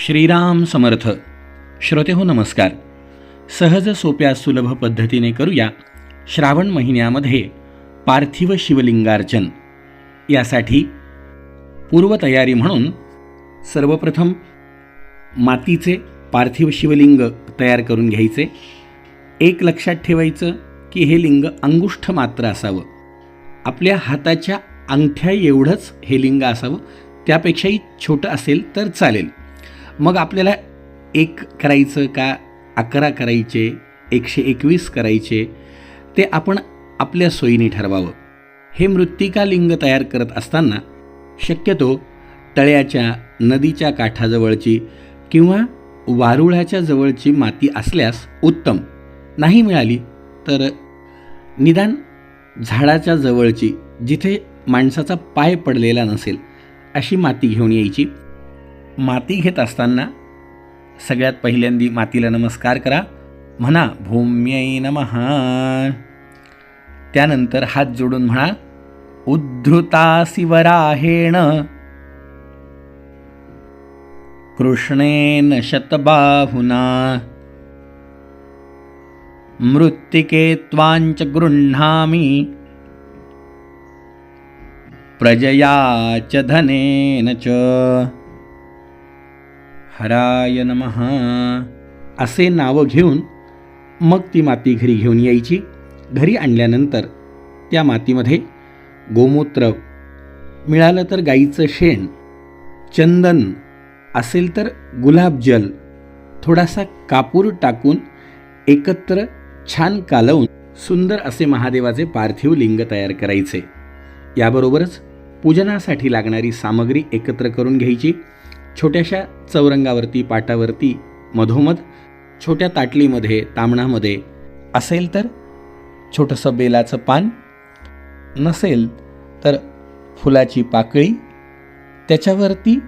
श्रीराम समर्थ. श्रोते हो नमस्कार. सहज सोप्या सुलभ पद्धतीने करूया श्रावण महिन्यामध्ये पार्थिव शिवलिंगार्चन. यासाठी पूर्वतयारी म्हणून सर्वप्रथम मातीचे पार्थिव शिवलिंग तयार करून घ्यायचे. एक लक्षात ठेवायचं की हे लिंग अंगुष्ठ मात्र असावं. आपल्या हाताच्या अंगठ्या एवढंच हे लिंग असावं. त्यापेक्षाही छोटं असेल तर चालेल. मग आपल्याला एक करायचं का अकरा करायचे एकशे एकवीस करायचे ते आपण आपल्या सोयीने ठरवावं. हे मृत्तिका लिंग तयार करत असताना शक्यतो तळ्याच्या नदीच्या काठाजवळची किंवा वारुळाच्या जवळची माती असल्यास उत्तम. नाही मिळाली तर निदान झाडाच्या जवळची जिथे माणसाचा पाय पडलेला नसेल अशी माती घेऊन यायची. माती घेत असताना सगळ्यात पहिल्यांदी मातीला नमस्कार करा. म्हणा भूम्यै नमहा त्यानंतर हात जोडून म्हणा उद्धृता शिवराहेण कृष्णेन शतबाहुना मृत्तिके त्वांच गृह्णामि प्रजया च धनेन च। हराय नमः. असे नावं घेऊन मग ती माती घरी घेऊन यायची. घरी आणल्यानंतर त्या मातीमध्ये गोमूत्र मिळालं तर गाईचं शेण चंदन असेल तर गुलाबजल थोडासा कापूर टाकून एकत्र छान कालवून सुंदर असे महादेवाचे पार्थिव लिंग तयार करायचे. याबरोबरच पूजनासाठी लागणारी सामग्री एकत्र करून घ्यायची. छोट्याशा चौरंगावरती पाटावरती मधोमध छोट्या ताटलीमध्ये तामणामध्ये असेल तर छोटंसं बेलाचं पान नसेल तर फुलाची पाकळी त्याच्यावरती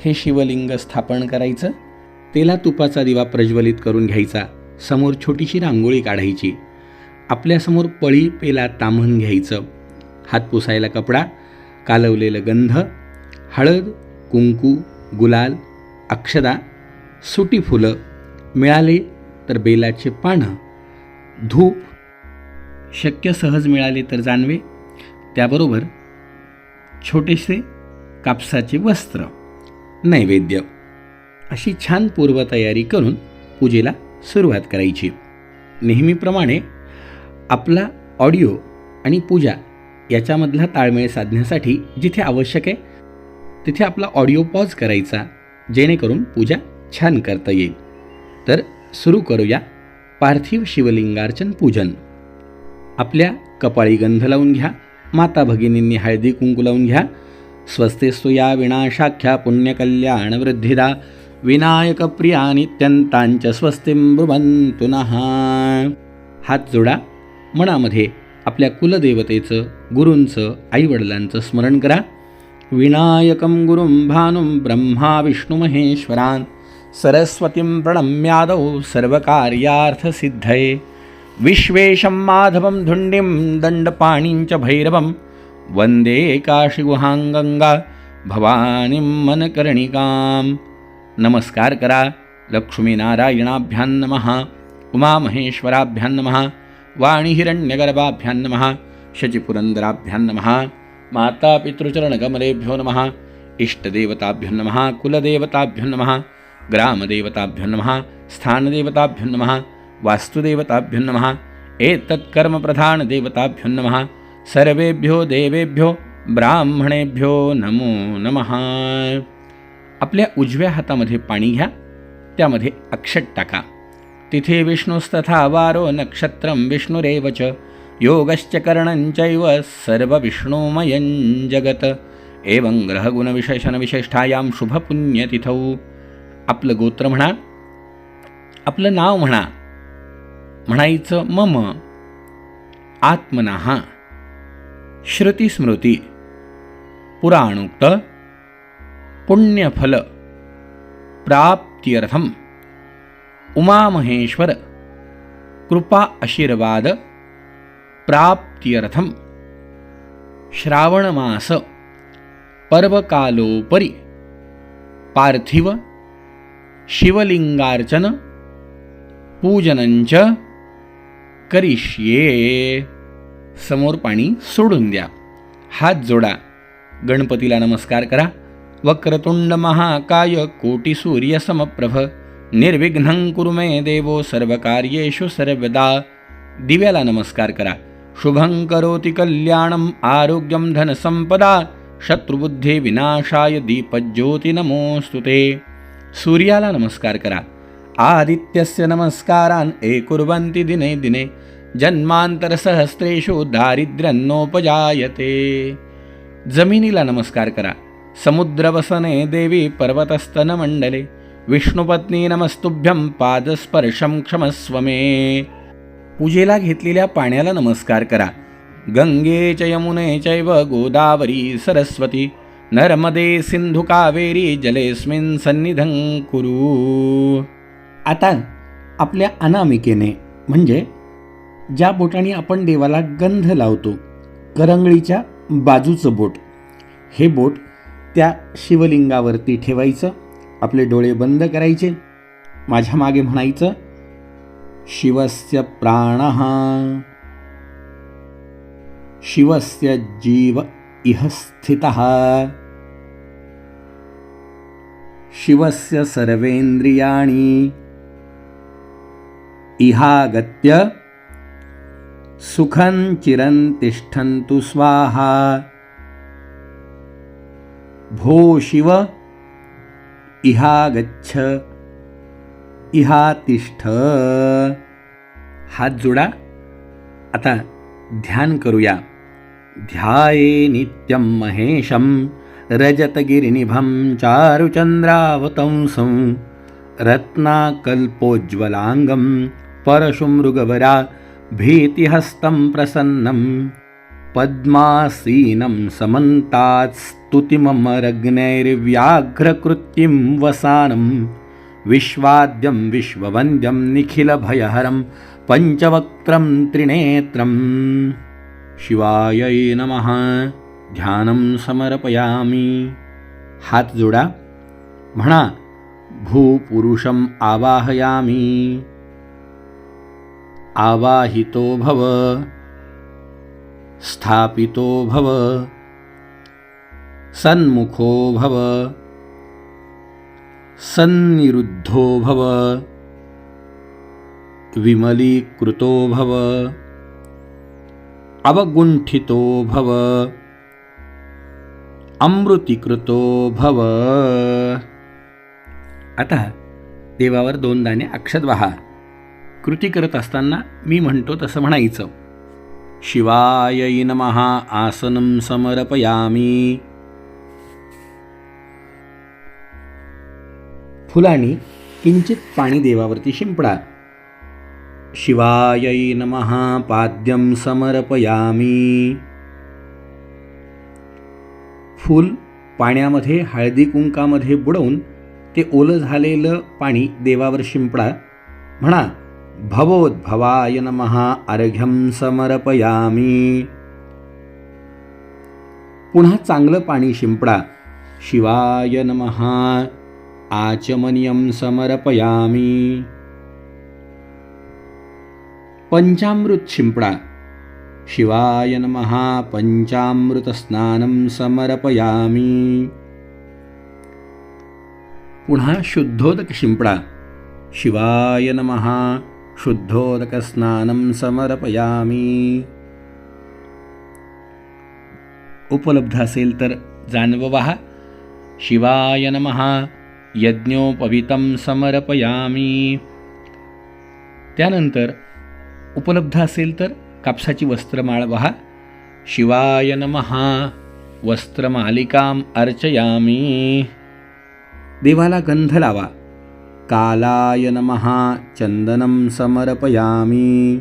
हे शिवलिंग स्थापन करायचं तेला तुपाचा दिवा प्रज्वलित करून घ्यायचा समोर छोटीशी रांगोळी काढायची आपल्यासमोर पळी पेला ताम्हण घ्यायचं हात पुसायला कपडा कालवलेलं गंध हळद कुंकू गुलाल अक्षदा सुटी फुलं मिळाले तर बेलाचे पानं धूप शक्य सहज मिळाले तर जानवे त्याबरोबर छोटेसे कापसाचे वस्त्र नैवेद्य अशी छान पूर्वतयारी करून पूजेला सुरुवात करायची. नेहमीप्रमाणे आपला ऑडिओ आणि पूजा याच्यामधला ताळमेळ साधण्यासाठी जिथे आवश्यक आहे तिथे आपला ऑडिओ पॉज करायचा जेणेकरून पूजा छान करता येईल. तर सुरू करूया पार्थिव शिवलिंगार्चन पूजन. आपल्या कपाळी गंध लावून घ्या माता भगिनींनी हळदी कुंकू लावून घ्या. स्वस्तेस्तु या विनाशाख्या पुण्यकल्याण वृद्धिदा विनायक प्रिया नित्यंतांच स्वस्तिम ब्रुवंतु हात जोडा मनामध्ये आपल्या कुलदेवतेचं गुरूंचं आईवडिलांचं स्मरण करा. विनायकं गुरुं भानुं ब्रह्मा विष्णुमहेश्वरान् सरस्वतीं प्रणम्यादौ सर्वकार्यार्थसिद्धये विश्वेशं माधवं धुण्डिं दण्डपाणिं च भैरवं वन्दे काशिगुहाङ्गङ्गा भवानीं मनकर्णिकां नमस्कार करा लक्ष्मीनारायणाभ्यां नमः उमामहेश्वराभ्यां नमः वाणीहिरण्यगर्भाभ्यां नमः शचिपुरन्दराभ्यां नमः। मातापितृचरणकमलेभ्यो नमः। इष्टदेवताभ्यो नमः कुलदेवताभ्यो नमः ग्रामदेवताभ्यो नमः स्थानदेवताभ्यो नमः वास्तुदेवताभ्यो नमः एतत्कर्मप्रधानदेवताभ्यो नमः। सर्वेभ्यो देवेभ्यो ब्राह्मणेभ्यो नमो नमः। आपल्या उजव्या हातामध्ये पाणी घ्या त्यामध्ये अक्षत टाका। तिथे विष्णुस्तथा वारो नक्षत्रं विष्णुरेव च। योगश्च करणञ्चैव सर्वविष्णुमयं जगत। एवं ग्रहगुणविशेषणविशेष्ठायां शुभपुण्यतिथौ। आपलं गोत्र म्हणा आपलं नाव म्हणा म्हणायचं मम आत्मनाः। श्रुतिस्मृती पुराणोक्त पुण्यफल प्राप्त्यर्थम। उमामहेश्वर कृपा आशीर्वाद। प्राप्त्यर्थम। श्रावणमास। पर्वकालोपरि। पार्थिव। शिवलिंगार्चन पूजनंच करिष्ये। समोर पाणी सोडून द्या। हात जोडा। गणपतीला नमस्कार करा। वक्रतुंड महाकाय कोटी सूर्य समप्रभ। निर्विघ्नं कुरु मे देवो सर्वकार्येषु सर्वदा। दिव्याला नमस्कार करा। शुभं करोति कल्याणम् आरोग्यं धनसंपदा शत्रुबुद्धी विनाशाय दीपज्योती नमोस्तु ते। सूर्याला नमस्कार करा। आदित्यस्य नमस्कारान् ए कुर्वन्ति दिने दिने जन्मांतरसहस्रेषु दारिद्र्यन्नोपजायते। जमिनीला नमस्कार करा। समुद्रवसने देवी पर्वतस्तनमण्डले विष्णुपत्नी नमस्तुभ्यं पादस्पर्शं क्षमस्व मे। पूजेला घेतलेल्या पाण्याला नमस्कार करा. गंगे च यमुने चैव गोदावरी सरस्वती नर्मदे सिंधु कावेरी जलेस्मिन सन्निधं कुरु. आता आपल्या अनामिकेने म्हणजे ज्या बोटाने आपण देवाला गंध लावतो करंगळीच्या बाजूचं बोट हे बोट त्या शिवलिंगावरती ठेवायचं आपले डोळे बंद करायचे माझ्या मागे म्हणायचं शिवस्य प्राणः। शिवस्य जीव इह स्थितः। शिवस्य सर्वेन्द्रियाणि इहागत्य सुखं चिरन्तिष्ठन्तु स्वाहा। भो शिव इहागच्छ इहातिष्ठ. हात जोडा. आता ध्यान करूया. ध्याये नित्यं महेशं रजतगिरिनिभं चारुचन्द्रावतंसं रत्नाकल्पोज्ज्वलाङ्गं परशुमृगवरा भीतिहस्तं प्रसन्नं पद्मासीनं समन्तात् स्तुतिममरग्नैर्व्याघ्रकृत्तिं वसानं विश्वाद्यं विश्ववन्द्यं निखिलभयहरं पञ्चवक्त्रं त्रिनेत्रम् शिवायै नमः ध्यानं समर्पयामि। हात जोडा। म्हणा भूपुरुषम् आवाहयामि। आवाहितो भव स्थापितो भव सन्मुखो भव। सन्निरुद्धो भव। विमलीकृतो भव। अवगुंठितो भव। अमृतीकृतो भव। आता देवावर दोन दाणे अक्षत वाहा कृती करत असताना मी म्हणतो तसं म्हणायचं। शिवाय नमहा आसनं समर्पयामी। फुलांनी किंचित पाणी देवावरती शिंपडा. शिवायै नमहा पाद्यम समर्पयामी. फूल पाण्यामध्ये हळदी कुंकामध्ये बुडवून ते ओलं झालेलं पाणी देवावर शिंपडा. म्हणा भवोद्भवाय नमहा अर्घ्यम समर्पयामी. पुन्हा चांगलं पाणी शिंपडा. शिवाय नमहा आचमनीयं समर्पयामी। पंचामृत शिंपडा शिवाय नमः पंचामृतस्नानं समर्पयामी। पुन्हा शुद्धोदक शिंपडा शिवाय नमः शुद्धोदकस्नानं समर्पयामी। उपलब्ध असेल तर जाणववा शिवाय नमः यज्ञोपवितं समर्पयामी. त्यानंतर उपलब्ध असेल तर कापसाची वस्त्रमाळ वहा शिवाय नमः. वस्त्रमालिकाम अर्चयामी. देवाला गंध लावा. कालाय नमहा चंदनम समर्पयामी.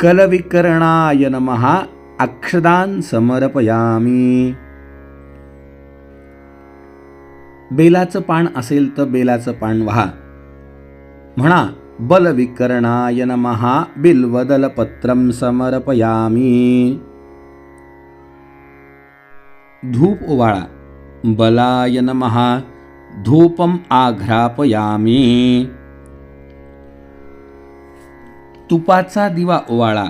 कलविकरणाय नमः. अक्षदान समर्पयामी. बेलाचं पान असेल तर बेलाचं पान व्हा. म्हणा बलविकरणाय नमः बिल्वदलपत्रं समर्पयामी. धूप ओवाळा बलाय नमहा धूपम आघ्रापयामी. तुपाचा दिवा ओवाळा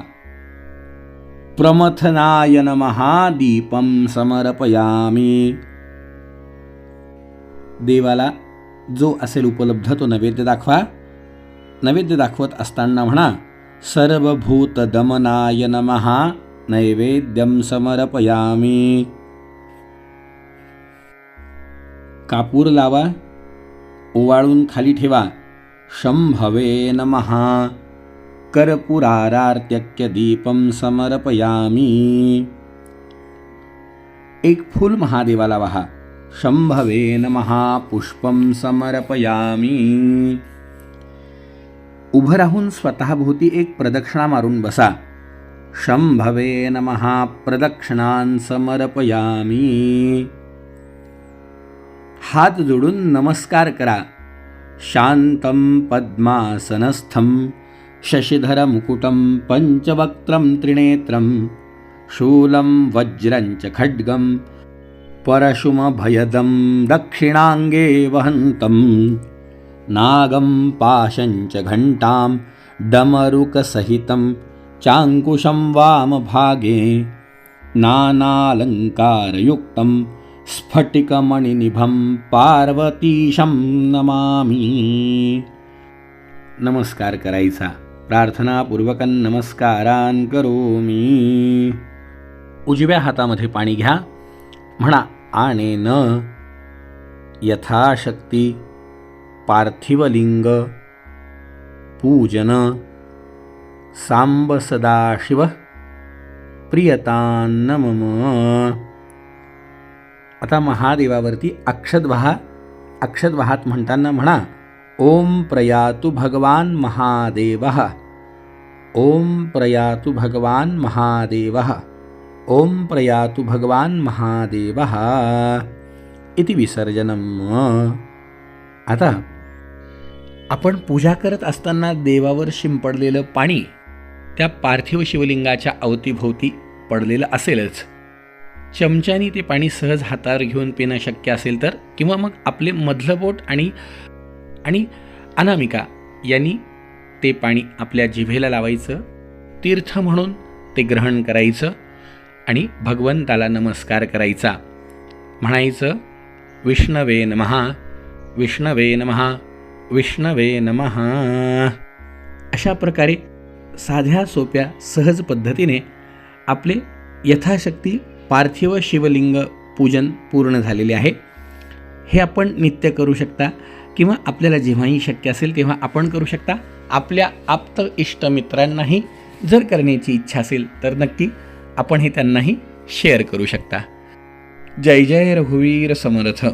प्रमथनाय नमहा दीपम समर्पयामी. देवाला जो असेल उपलब्ध तो नैवेद्य दाखवा. नैवेद्य दाखवत असताना म्हणा सर्वभूत दमनाय नमः नैवेद्यम समर्पयामी. कापूर लावा ओवाळून खाली ठेवा शंभवे नमहा कर्पुरारार्त्यक्य दीपम समर्पयामी. एक फूल महादेवाला वाहा शंभवे नमः पुष्पम समर्पयामी। उभं राहून स्वतःभोवती एक प्रदक्षिणा मारून बसा. शंभवे नमः प्रदक्षिणान समर्पयामी। हात जोडून नमस्कार करा. शांतं पद्मासनस्थं शशिधरमुकुटं पञ्चवक्त्रं त्रिनेत्रं शूलं वज्रं च खड्गं परशुमभयदं दक्षिणाङ्गे वहन्तं। नागं पाशञ्च घण्टां डमरुकसहितं चाङ्कुशं वामभागे नानालङ्कारयुक्तं स्फटिकमणिनिभं पार्वतीशं नमामि। नमस्कार करायचा। प्रार्थनापूर्वकन नमस्कारान करोमी। उजव्या हातामध्ये पाणी घ्या। म्हणा आणेन न यथाशक्ती पार्थिवलिंग पूजन सांब सदाशिव प्रियतान्न मम। आता महादेवावरती अक्षतवाहा अक्षतवाहात म्हणताना म्हणा ओम प्रयातु भगवान महादेव ओम प्रयातु भगवान महादेव। ओम प्रयातु भगवान महादेव इति विसर्जनम। आता आपण पूजा करत असताना देवावर शिंपडलेलं पाणी त्या पार्थिव शिवलिंगाच्या अवतीभोवती पडलेलं असेलच. चमच्यानी ते पाणी सहज हातावर घेऊन पिणं शक्य असेल तर? किंवा मग आपले मधलं बोट आणि आणि अनामिका यांनी ते पाणी आपल्या जिभेला लावायचं तीर्थ म्हणून ते ग्रहण करायचं आणि भगवंताला नमस्कार करायचा. म्हणायचं विष्णवे नमहा विष्णवे नमहा विष्णवे नमहा अशा प्रकारे साध्या सोप्या सहज पद्धतीने आपले यथाशक्ती पार्थिव शिवलिंग पूजन पूर्ण झालेले आहे. हे आपण नित्य करू शकता किंवा आपल्याला जेव्हाही शक्य असेल तेव्हा आपण करू शकता. आपल्या आप्त इष्टमित्रांनाही जर करण्याची इच्छा असेल तर नक्की आपण हे त्यांनाही शेअर करू शकता. जय जय रघुवीर समर्थ.